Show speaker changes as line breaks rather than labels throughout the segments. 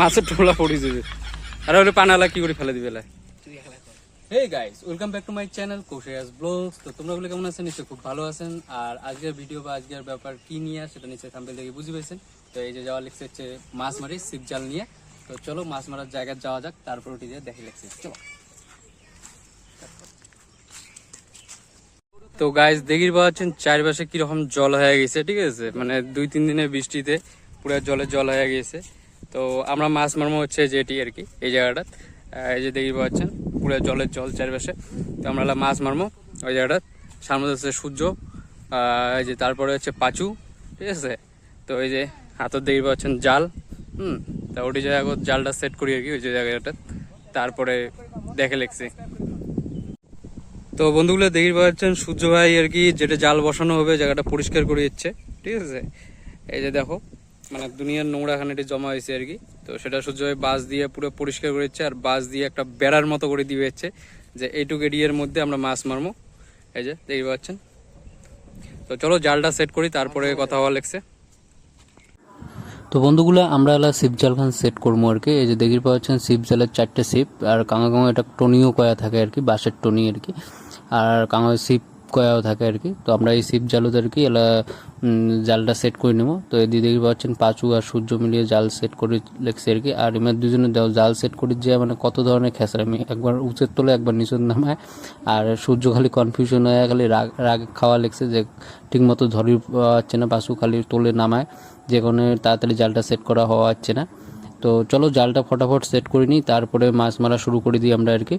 মাছের আর হলে পানালা কি করে ফেলে দিবে লাই? Guys welcome back to my channel Koshiyas blogs তো তোমরা বলে কেমন আছেন? নিশ্চয়ই খুব ভালো আছেন। আর আজকের ভিডিও বা আজকের ব্যাপার কি নিয়ে সেটা নিশ্চয়ই থাম্বেল দেখে বুঝে পেয়েছেন তো এই যে যাওয়া লিখছে হচ্ছে মাছ মারি সিপ জাল নিয়ে। তো চলো মাছ মারার জায়গায় যাওয়া যাক তারপর ওটি দিয়ে দেখে লিখছে চলো। তো গাইস দেখির পাচ্ছেন চারপাশে কীরকম জল হয়ে গেছে ঠিক আছে? মানে দুই তিন দিনের বৃষ্টিতে। পুরো জলে জল হয়ে গেছে। তো আমরা মাছ মারমো হচ্ছে যেটি আর কি, এই জায়গাটা। এই যে দেখি পাচ্ছেন, পুরো জলের জল চারপাশে। তো আমরা মাছ মারমো ওই জায়গাটা। সামনে হচ্ছে সূর্য এই যে তারপরে হচ্ছে পাচু, ঠিক আছে? তো এই যে হাতের দেখি পাচ্ছেন জাল, হুম? তা ওটি জায়গা জালটা সেট করি আর কি, ওই যে জায়গাটা। তারপরে দেখে লেগছে তো বন্ধুগুলো দেখি পাচ্ছেন, সূর্য ভাই আর কি, যেটা জাল বসানো হবে, জায়গাটা পরিষ্কার করে দিচ্ছে, ঠিক আছে? এই যে দেখো মানে দুনিয়ার নোংরা খানিটি জমা হয়েছে আর কি। তো সেটা সূর্য বাঁশ দিয়ে পুরো পরিষ্কার করে দিচ্ছে আর বাঁশ দিয়ে একটা বেড়ার মতো করে দিয়ে যাচ্ছে যে এইটুকু এরিয়ার মধ্যে আমরা মাছ মারবো। এই যে দেখি পাচ্ছেন? তো চলো জালটা সেট করি, তারপরে কথা হওয়া লেগছে।
তো বন্ধুগুলো, আমরা এলা শিব জাল খান সেট করব আর কি। এই যে দেখি পাচ্ছেন, শিব জালের চারটে শিপ আর কাঙা কাঙা এটা টনিও কয়া থাকে আর কি, বাঁশের টনি আর কি। আর কাঙা শিপ কয়াও থাকে আর কি। তো আমরা এই শিব জালত আর কি এলা জালটা সেট করে নেব। তো এদিকে দেখি পাচ্ছেন, পাঁচু আর সূর্য মিলিয়ে জাল সেট করে লেখছে আর কি। আর এবার দুজনে জাল সেট করে যে মানে কত ধরনের খেসারামি একবার উঁচের তোলে একবার নিচের নামায়। আর সূর্য খালি কনফিউশন হয়ে খালি রাগ রাগ খাওয়া লেগছে যে ঠিকমতো ধরি পাচ্ছে না পাশু খালি তোলে নামায়। যে কোনো তাড়াতাড়ি জালটা সেট করা হওয়া যাচ্ছে না। তো চলো জালটা ফটাফট সেট করে নিই, তারপরে মাছ মারা শুরু করে দিই আমরা আর কি।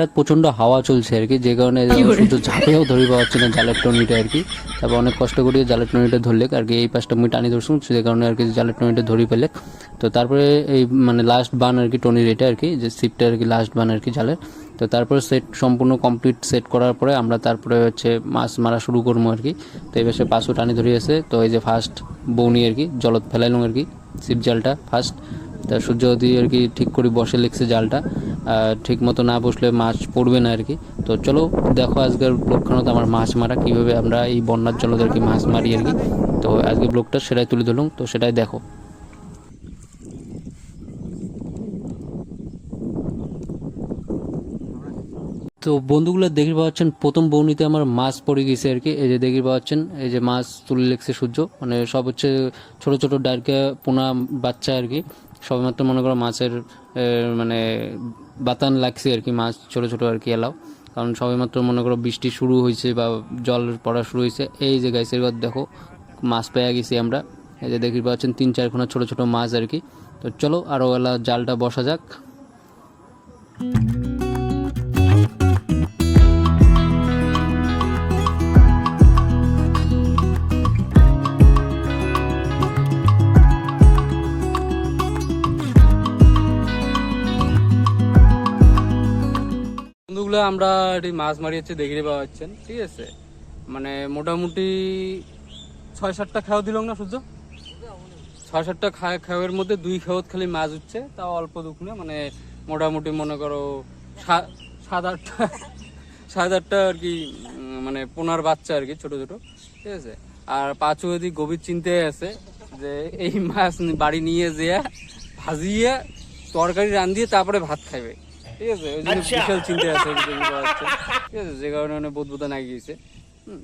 বাইরে প্রচণ্ড হাওয়া চলছে আর কি যে কারণে সূর্য ঝাঁপেও ধরি পাওয়া যাচ্ছে না জালের টনিটা আর কি। তারপর অনেক কষ্ট করিয়ে জালের টনিটা ধরলে আর কি এই পাশটা মুই টানি ধরছুন যে কারণে আর কি জালের টনিটা ধরি পেলে। তো তারপরে এই মানে লাস্ট বান আর কি টনির এটা আর কি যে সিপটা আর কি লাস্ট বান আর কি জালের। তো তারপরে সেট সম্পূর্ণ কমপ্লিট সেট করার পরে আমরা তারপরে হচ্ছে মাছ মারা শুরু করব আর কি। তো এই পাশে পাঁচশো টানি ধরিয়েছে তো এই যে ফার্স্ট বৌনি আর কি জলত ফেলাইলাম আর কি সিপ জালটা ফার্স্ট তা সূর্য দিয়ে আর কি ঠিক করে বসে লিখছে জালটা ঠিক মতো না বসলে মাছ পড়বে না আর কি। তো চলো দেখো আজকের ব্লগখানত আমার মাছ মারা, কীভাবে আমরা এই বন্যার জন্য আর কি মাছ মারি আর কি। তো আজকে ব্লগটা সেটাই তুলে ধরলাম, তো সেটাই দেখো। তো বন্ধুগুলো দেখি পাচ্ছেন, প্রথম বৌনিতে আমার মাছ পড়ে গেছে আর কি। এই যে দেখি পাচ্ছেন, এই যে মাছ তুলে লেগছে সূর্য। মানে সব হচ্ছে ছোট ছোট ডাইরকে পোনা বাচ্চা আর কি। সবেমাত্র মনে করো মাছের মানে বাতান লাগছে আর কি, মাছ ছোট ছোট আর কি এলাও। কারণ সবেমাত্র মনে করো বৃষ্টি শুরু হয়েছে বা জল পড়া শুরু হয়েছে, এই যে গাইছে ঘর দেখো মাছ পেয়ে গেছি আমরা। এই যে দেখি পাচ্ছেন তিন চারখানা ছোট ছোট মাছ আর কি। তো চলো আরও এলা জালটা বসা যাক।
বন্ধুগুলো আমরা এটি মাছ মারিয়েছে দেখে পাওয়া যাচ্ছেন ঠিক আছে? মানে মোটামুটি ছয় সাতটা খাওয়া দিল না সূর্য? ছয় সাতটা খায় খাওয়ার মধ্যে দুই খাওয়াত খালি মাছ উঠছে, তাও অল্প দুঃখনে মানে মোটামুটি মনে করো সাত আটটা সাত আটটা আর কি মানে পোনার বাচ্চা আর কি, ছোট ছোট, ঠিক আছে? আর পাঁচু যদি গভীর চিন্তায় আছে যে এই মাছ বাড়ি নিয়ে যেয়ে ভাজিয়ে তরকারি রান্ধিয়ে তারপরে ভাত খাইবে। ঠিক আছে ওই জন্য বিশাল হচ্ছে। ঠিক আছে যে কারণে মানে বোধ না গিয়েছে হুম।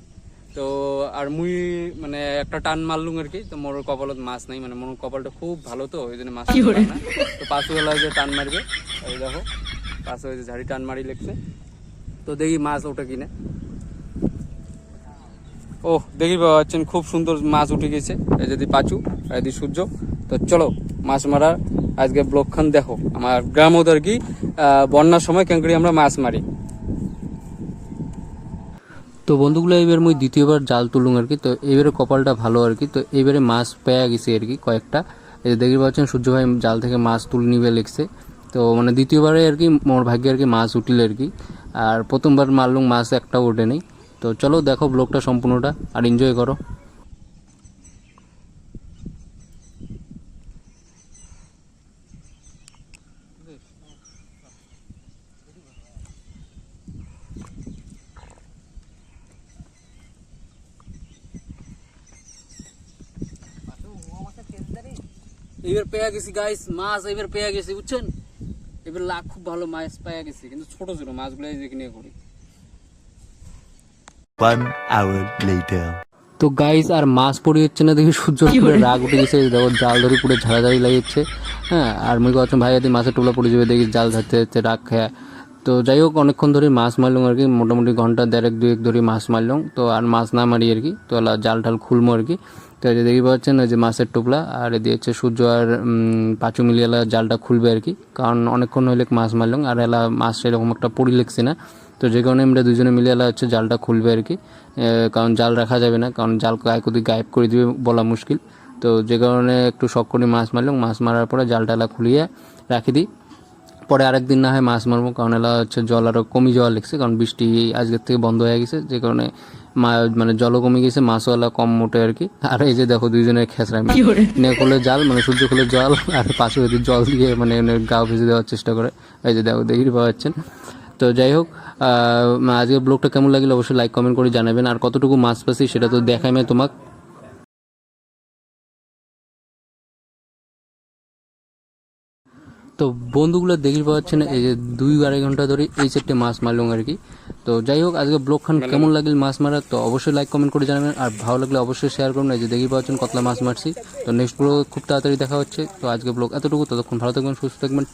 তো আর মুই মানে একটা টান মারলুম আর কি তো মোর কপালত মাছ নাই মানে মোর কপালটা খুব ভালো তো ওই জন্য মাছ তো যে টান মারবে এই দেখো পাঁচু ওই যে ঝাড়ি টান মারি লেগছে। তো দেখি মাছ কিনা। ও দেখি খুব সুন্দর মাছ উঠে গেছে এই যদি পাচু আর এদি সূর্য। তো চলো মাছ মারার আজকে ব্লকখান দেখো, আমার গ্রামও আর কি বন্যার সময় কেন করি আমরা মাছ মারি।
তো বন্ধুগুলো, এবার মুই দ্বিতীয়বার জাল তুলুম আর কি, তো এবারে কপালটা ভালো আর কি, তো এবারে মাছ পেয়ে গেছি আর কি কয়েকটা। এই যে দেখতে পাচ্ছেন সূর্য ভাই জাল থেকে মাছ তুলে নিবে লিখছে। তো মানে দ্বিতীয়বারে আর কি মোর ভাগ্যে আর কি মাছ উঠিল আর কি, আর প্রথমবার মারলুম মাছ একটাও ওঠে নেই। তো চলো দেখো ব্লগটা সম্পূর্ণটা, আর এনজয় করো। এবার পেয়ে গেছি গাইস মাছ এবার পেয়ে গেছি বুঝছেন? এবার লাখ খুব ভালো মাছ পেয়ে গেছি কিন্তু ছোট ছোট মাছগুলো এই যে করি।
One hour later.
তো গাইস আর মাছ পড়ে যাচ্ছে না দেখি সূর্য পুরো রাগ উঠে গেছে দেখো জাল ধরে পুরো ঝাড়াঝাড়ি লাগিয়েছে হ্যাঁ আর মনে করছেন ভাই যদি মাছের টোলা পড়ে যাবে দেখি জাল ধরতে ধরতে রাগ খায়। তো যাই হোক, অনেকক্ষণ ধরে মাছ মারলাম আর কি। মোটামুটি ঘণ্টা দেড়েক, দুয়েক ধরে মাছ মারলাম। তো আর মাছ না মারি আর কি। তো জাল টাল খুলমো আর কি। তো এই যে দেখি পাচ্ছেন ওই যে মাছের টোপলা আর এদিকে হচ্ছে সূর্য আর পাঁচু মিলিয়ে এলা জালটা খুলবে আর কি। কারণ অনেকক্ষণ হইলে মাছ মারলাম। আর এলা মাছ সেরকম একটা পড়ি লেগছে না। তো যে কারণে আমরা দুজনে মিলে এলা হচ্ছে জালটা খুলবে আর কি। কারণ জাল রাখা যাবে না। কারণ জাল গায়ে গায়েব করে দিবে বলা মুশকিল। তো যে কারণে একটু শখ করে মাছ মারলাম। মাছ মারার পরে জালটা এলা খুলিয়ে রাখি দিই। পরে আরেকদিন না হয় মাছ মারবো কারণ এলা হচ্ছে জল আরও কমে যাওয়া লেগছে কারণ বৃষ্টি আজকের থেকে বন্ধ হয়ে গেছে যে কারণে মা মানে জলও কমে গেছে মাছও এলা কম মোটে আর কি। আর এই যে দেখো দুইজনের খেসরা নে খুলে জাল মানে সূর্য খুলে জল আর পাশে ওদের জল দিয়ে মানে গা ভেজে দেওয়ার চেষ্টা করে। এই যে দেখো দেখি পাওয়া যাচ্ছেন তো যাই হোক আহ, আজকের ব্লগটা কেমন লাগল অবশ্যই লাইক কমেন্ট করে জানাবেন। আর কতটুকু মাছ পাচ্ছি সেটা তো দেখাই আমি তোমাক। তো বন্ধুগুলো দেখি পাচ্ছেন না এই যে দুই আড়াই ঘণ্টা ধরে এই সেটে মাছ মারলাম আর কি। তো যাই হোক আজকে ব্লগ খান কেমন লাগল। মাছ মারা তো অবশ্যই লাইক কমেন্ট করে জানাবেন আর ভালো লাগলে অবশ্যই শেয়ার করুন এই যে দেখি পাচ্ছেন কতলা মাছ মারছি। তো নেক্সট ব্লগ খুব তাড়াতাড়ি দেখা হচ্ছে তো আজকে ব্লগ এতটুকু ততক্ষণ ভালো থাকবেন সুস্থ থাকবেন